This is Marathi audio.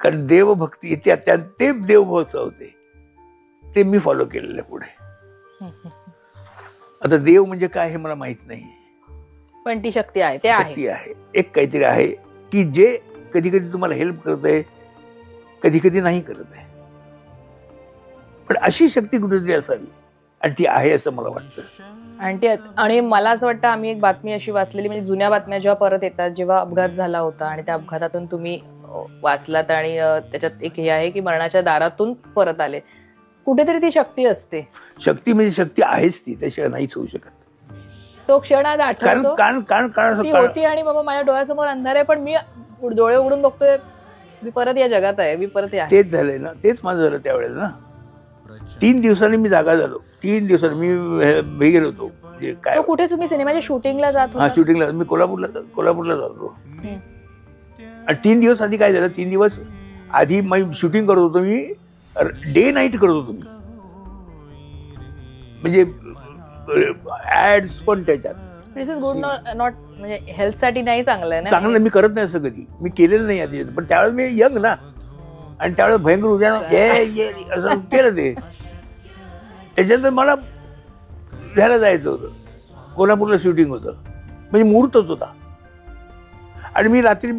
कारण देवभक्ती त्या ते देवभक्त होते ते मी फॉलो केलेलं पुढे. आता देव म्हणजे काय हे मला माहीत नाही. पण ती शक्ती आहे ते आहे. शक्ती आहे. एक काहीतरी आहे की जे कधी कधी तुम्हाला हेल्प करत आहे कधी कधी नाही करत आहे. पण अशी शक्ती कुठेतरी असावी. आणि ती आहे असं मला वाटतं. आणि ते आणि मला असं वाटतं आम्ही एक बातमी अशी वाचलेली म्हणजे जुन्या बातम्या जेव्हा परत येतात जेव्हा अपघात झाला होता आणि त्या अपघातातून तुम्ही वाचलात आणि त्याच्यात एक हे आहे की मरणाच्या दारातून परत आले. कुठेतरी ती शक्ती असते. शक्ती म्हणजे शक्ती आहेच ती त्याशिवाय नाहीच होऊ शकत. तो क्षण आज आठवतो. कारण कारण कारण ती होती आणि बाबा माझ्या डोळ्यासमोर अंधार आहे पण मी डोळे उघडून बघतोय मी परत या जगात आहे मी परत या. तेच झालंय ना तेच माझं झालं त्यावेळेला ना. तीन दिवसांनी मी जागा झालो. तीन दिवसांनी मी गेलो होतो. काय तो कुठे तुम्ही सिनेमाच्या शूटिंगला जात हा होता? शूटिंगला. मी कोल्हापूरला कोल्हापूरला जातो तीन दिवस आधी काय झालं? तीन दिवस आधी मी शूटिंग करत होतो मी डे नाईट करत होतो मी. म्हणजे ऍड्स पण त्याच्यात. दिस इज गुड नॉट म्हणजे हेल्थसाठी नाही चांगलं आहे चांगलं मी करत नाही असं कधी मी केलेलं नाही आधी. पण त्यावेळेस मी यंग ना. आणि त्यावेळेस भयंकर उद्या असं केलं ते. त्याच्यानंतर मला ह्याला जायचं होतं. कोल्हापूरला शूटिंग होतं. म्हणजे मुहूर्तच होता. आणि मी रात्री